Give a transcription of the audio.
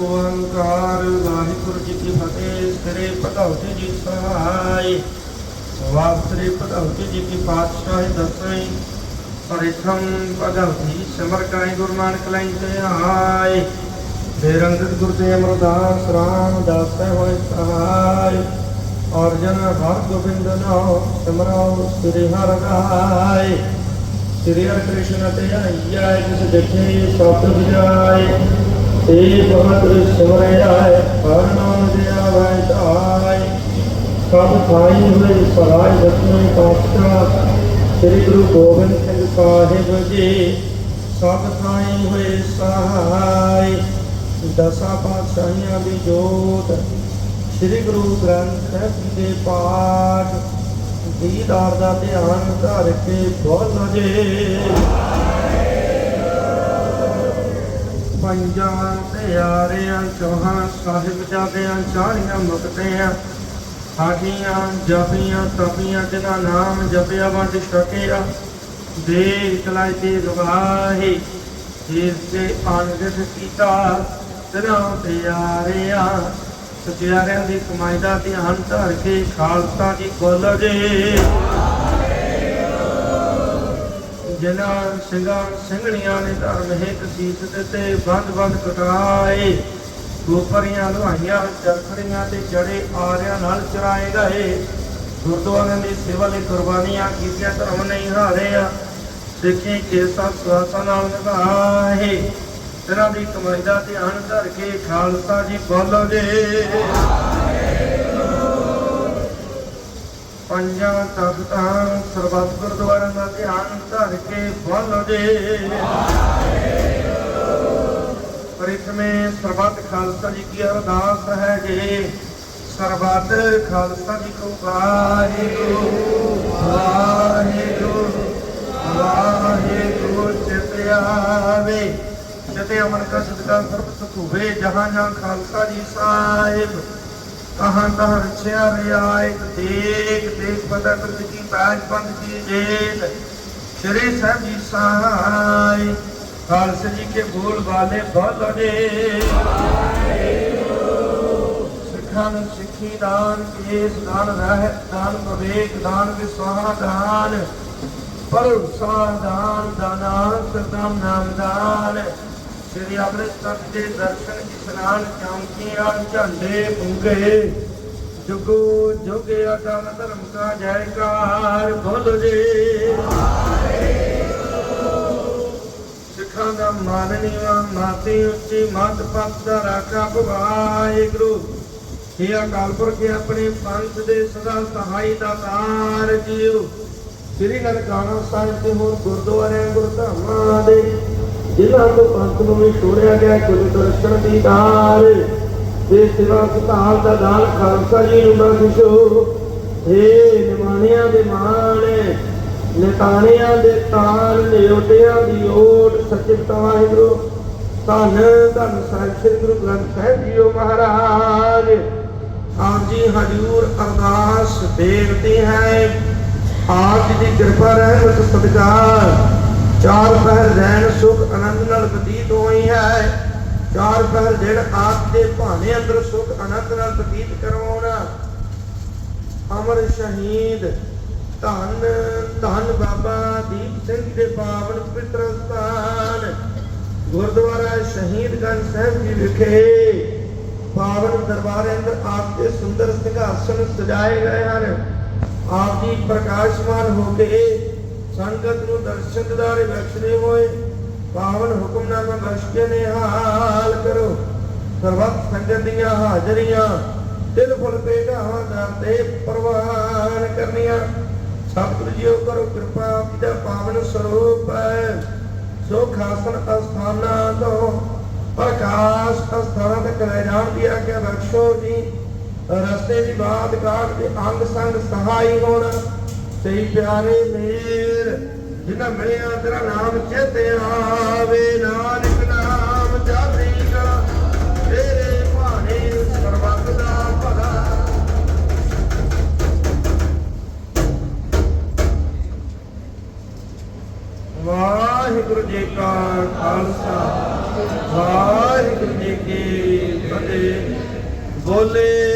ਓੰਕਾਰ, ਵਾਹਿਗੁਰੂ ਜੀ ਕੀ ਫਤਿਹ, ਸ੍ਰੀ ਭਗਉਤੀ ਜੀ ਸਹਾਈ। ਵਾਸਤਰੀ ਭਗਉਤੀ ਜੀ ਕੀ ਪਾਤਸ਼ਾਹੀ ਦਸਾਈ। ਪਰਿਥਮ ਭਗਉਤੀ ਸਿਮਰ ਕਾਇ ਗੁਰੂ ਨਾਨਕ ਤੇ ਆਏ। ਬੇਰੰਗਤ ਗੁਰ ਤੇ ਅਮਰਦਾਸ, ਰਾਮ ਦਾਸੈ ਹੋਇ ਸਹਾਈ। ਅਰਜਨ ਹਰ ਗੋਬਿੰਦ ਨਾਮ ਸਿਮਰਉ ਸ੍ਰੀ ਹਰ ਰਾਏ। ਸ੍ਰੀ ਹਰਿ ਕ੍ਰਿਸ਼ਨ ਤੇ ਆਈ ਜਿਸ ਦੇਖੇ ਸਭ ਬੁਝਾਏ ਤੇ ਬਹੁਤ ਸਿਮਰਿਆ ਹਰ ਨਾਮ ਦਿਆ ਸਭ ਥਾਈ ਹੋਏ ਸਹਾਈ ਦਸਵੇਂ ਪਾਤਸ਼ਾਹ, ਸ੍ਰੀ ਗੁਰੂ ਗੋਬਿੰਦ ਸਿੰਘ ਸਾਹਿਬ ਜੀ। ਸਭ ਥਾਈ ਹੋਏ ਸਹਾਈ, ਦਸਾਂ ਪਾਤਸ਼ਾਹੀਆਂ ਦੀ ਜੋਤ। ਸ੍ਰੀ ਗੁਰੂ ਗ੍ਰੰਥ ਸਾਹਿਬ ਜੀ ਦੇ ਪਾਠ, ਦੀਦਾਰ ਦਾ ਧਿਆਨ ਧਰ ਕੇ ਬੋਲ ਜੇ। ਪੰਜਾਂ ਪਿਆਰਿਆਂ ਚੌਹਾਂ ਸਾਹਿਬ ਜਾਦਿਆਂ ਚਾਰੀਆਂ ਮੁਕਤਿਆਂ ਸਾਡੀਆਂ ਜਪੀਆਂ ਤਪੀਆਂ, ਜਿਨ੍ਹਾਂ ਨਾਮ ਜਪਿਆ ਵੰਡ ਛਕਿਆ, ਦੇ ਕਲਾਈ ਤੇ ਜਿਸ ਤੇ ਅਨਗਤ ਕੀਤਾ ਤਨਾ ਪਿਆਰਿਆਂ ਸਚਿਆਰਿਆਂ ਦੀ ਕਮਾਈ ਦਾ ਧਿਆਨ ਧਰ ਕੇ ਖਾਲਸਾ ਜੀ ਬੋਲ ਜੇ ਜਿਨ੍ਹਾਂ ਸਿੰਘਾਂ ਸਿੰਘਣੀਆਂ ਨੇ ਧਰਮ ਹਿੱਤ ਸੀਸ ਦਿੱਤੇ ਬੰਦ ਬੰਦ ਕਟਾਏ, ਗੋਪਰੀਆਂ ਲੁਹਾਈਆਂ ਚਰਖੜੀਆਂ ਤੇ ਜੜੇ ਆਰਿਆਂ ਨਾਲ ਚਰਾਏ ਗਏ। ਗੁਰਦੁਆਰਿਆਂ ਦੀ ਸੇਵਾ ਲਈ ਕੁਰਬਾਨੀਆਂ ਕੀਤੀਆਂ, ਧਰਮ ਨਹੀਂ ਹਾਰਿਆ। ਸਿੱਖੀ ਕੇਸਾਂ ਸਵਾਸਾਂ ਨਾਲ ਨਿਭਾਏ। ਤੇਰਾ ਦੀ ਕਮਾਈ ਦਾ ਧਿਆਨ ਧਰ ਕੇ ਖਾਲਸਾ ਜੀ ਬੋਲੋ ਜੇ ਪੰਜਾਂ ਤਖਤਾਂ ਸਰਬੱਤ ਗੁਰਦੁਆਰਿਆਂ ਦਾ ਧਿਆਨ ਧਰ ਕੇ ਬੋਲੋ ਜੇ। ਪ੍ਰਥਮੇ ਸਰਬੱਤ ਖਾਲਸਾ ਜੀ ਕੀ ਅਰਦਾਸ ਹੈ ਜੀ। ਸਰਬੱਤ ਖਾਲਸਾ ਜੀ ਕੋ ਵਾਹਿਗੁਰੂ ਵਾਹਿਗੁਰੂ ਵਾਹਿਗੁਰੂ ਚਿਤ ਆਵੇ। ਜਤੇ ਅਮਨ ਕਾ ਸਦਕਾ ਸਰਬ ਸੁਖ ਹੋਵੇ, ਜਹਾਂ ਜਹਾਂ ਖਾਲਸਾ ਜੀ ਸਾਹਿਬ। ਕਹਾਂ ਤਹਾਂ ਰਛਿਆ ਰਿਆਇਤ ਦੇਖ ਦੇਖ ਪਤਾ ਕਰ ਕੀ ਪਾਜ ਬੰਦ ਕੀ ਜੇਲ। ਸ਼੍ਰੀ ਸਾਹਿਬ ਜੀ ਸਹਾਈ ਖਾਲਸੇ ਜੀ ਕੇ ਬੋਲ ਵਾਲੇ ਬੋਲੜੇ ਸਿੱਖਾਂ ਨੂੰ ਸਿੱਖੀ ਦਾਨ, ਕੇਸ ਦਾਨ ਰਹਿ ਦਾਨ, ਵਿਵੇਕ ਦਾਨ ਵਿਸਵਾਹ ਦਾਨ। ਭਰੋਸਾ ਦਾਨ ਦਾਨਾ ਸਤਨਾਮ ਨਾਮ ਦਾਨ। ਸ੍ਰੀ ਅੰਮ੍ਰਿਤਸਰ ਦੇ ਦਰਸ਼ਨ ਇਸ਼ਨਾਨ ਚੌਂਕੀਆਂ, ਝੰਡੇ ਪੁੰਗੇ ਜੁਗੋ ਜੁਗੇ ਅਟਲ ਧਰਮ ਕਾ ਜੈਕਾਰ ਬੋਲੋ ਜੀ। ਸਿੱਖਾਂ ਦਾ ਮਾਨ ਮਾਤੀ ਉੱਚੀ ਮੱਤ ਪੱਤ ਦਾ ਰਾਖਾ ਵਾਹਿਗੁਰੂ ਇਹ ਅਕਾਲ ਪੁਰਖ ਆਪਣੇ ਪੰਥ ਦੇ ਸਦਾ ਸਹਾਈ ਦਾ ਤਾਰ ਜੀਓ। ਸ੍ਰੀ ਨਨਕਾਣਾ ਸਾਹਿਬ ਦੇ ਹੋਰ ਗੁਰਦੁਆਰਿਆਂ, ਗੁਰਧਾਮਾਂ ਦੇ ਜਿਨ੍ਹਾਂ ਤੋਂ ਪੰਥ ਨੂੰ ਵੀ ਛੋੜਿਆ ਗਿਆ ਕੁਝ ਦਰਸ਼ਨ ਦੀ ਦਾਰ। ਤੇ ਸਿਵਾ ਸੁਤਾਲ ਦਾ ਦਾਨ ਖਾਲਸਾ ਜੀ ਨੂੰ ਬਖਸ਼ੋ ਏ ਨਿਮਾਣਿਆਂ ਦੇ ਮਾਣ, ਨਿਤਾਣਿਆਂ ਦੇ ਤਾਨ ਨਿਉਟਿਆਂ ਦੀ ਓਟ, ਸੱਚੇ ਵਾਹਿਗੁਰੂ, ਧੰਨ ਧੰਨ ਸਾਹਿਬ, ਸ੍ਰੀ ਗੁਰੂ ਗ੍ਰੰਥ ਸਾਹਿਬ ਜੀਓ ਮਹਾਰਾਜ। ਆਪ ਜੀ ਹਜੂਰ ਅਰਦਾਸ ਬੇਨਤੀ ਹੈ, ਆਪ ਜੀ ਦੀ ਕਿਰਪਾ ਰਹਿਮਤ ਸਤਿਕਾਰ। ਚਾਰ ਪਹਿਰ ਰਹਿਣ, ਸੁਖ, ਆਨੰਦ ਨਾਲ ਬਤੀਤ ਹੋਈ ਹੈ। ਚਾਰ ਪਹਿਰ ਦਿਨ ਆਪ ਦੇ ਭਾਣੇ ਅੰਦਰ ਸੁਖ, ਆਨੰਦ ਨਾਲ ਬਤੀਤ ਕਰਵਾਉਣਾ। ਅਮਰ ਸ਼ਹੀਦ ਧੰਨ ਧੰਨ ਬਾਬਾ ਦੀਪ ਸਿੰਘ ਦੇ ਪਾਵਨ ਪਵਿੱਤਰ ਸਥਾਨ। ਗੁਰਦੁਆਰਾ ਸ਼ਹੀਦਗੰਜ ਸਾਹਿਬ ਜੀ ਵਿਖੇ ਪਾਵਨ ਦਰਬਾਰ ਅੰਦਰ ਆਪ ਦੇ ਸੁੰਦਰ ਸਿੰਘਾਸਨ ਸਜਾਏ ਗਏ ਹਨ। ਆਪ ਜੀ ਪ੍ਰਕਾਸ਼ਮਾਨ ਹੋ ਕੇ ਸੰਗਤ ਨੂੰ ਦਰਸ਼ਨ ਦਿਦਾਰੇ ਬਖਸ਼ਦੇ ਹੋਏ, ਪਾਵਨ ਹੁਕਮਨਾਮਾ ਬਖਸ਼ ਕੇ ਨਿਹਾਲ ਕਰੋ। ਸਰਬੱਤ ਸੰਗਤ ਦੀਆਂ ਹਾਜ਼ਰੀਆਂ ਦਿਲ ਫੁੱਲ ਕੇ ਢਾਹਾਂ ਤੇ ਪ੍ਰਵਾਨ ਕਰਨੀਆਂ। ਸਤਿਗੁਰੂ ਜੀਓ ਕਰੋ ਕਿਰਪਾ ਆਪ ਦਾ ਪਾਵਨ ਸਰੂਪ ਹੈ। ਸੋ ਖਾਸਨ ਅਸਥਾਨਾਂ ਤੋਂ ਪ੍ਰਕਾਸ਼ ਅਸਥਾਨਾਂ ਤੱਕ ਲੈ ਜਾਣ ਦੀ ਆਗਿਆ ਬਖਸ਼ੋ ਜੀ। ਰਸਤੇ ਦੀ ਬਾਤ ਕਾਟ ਦੇ ਅੰਗ ਸੰਗ ਸਹਾਈ ਹੋਣ। ਸਹੀ ਪਿਆਰੇ ਮੇਰ ਜਿਨ੍ਹਾਂ ਮਿਲਿਆ ਤੇਰਾ ਨਾਮ ਚੇਤੇ ਆਵੇ। ਨਾਨਕ ਨਾਮ ਜਾਪੀ ਕਾ ਤੇਰੇ ਭਾਣੇ ਸਰਬੱਤ ਦਾ ਭਲਾ। ਵਾਹਿਗੁਰੂ ਜੀ ਕਾ ਖਾਲਸਾ, ਵਾਹਿਗੁਰੂ ਜੀ ਕੀ ਫਤਿਹ। ਬੋਲੇ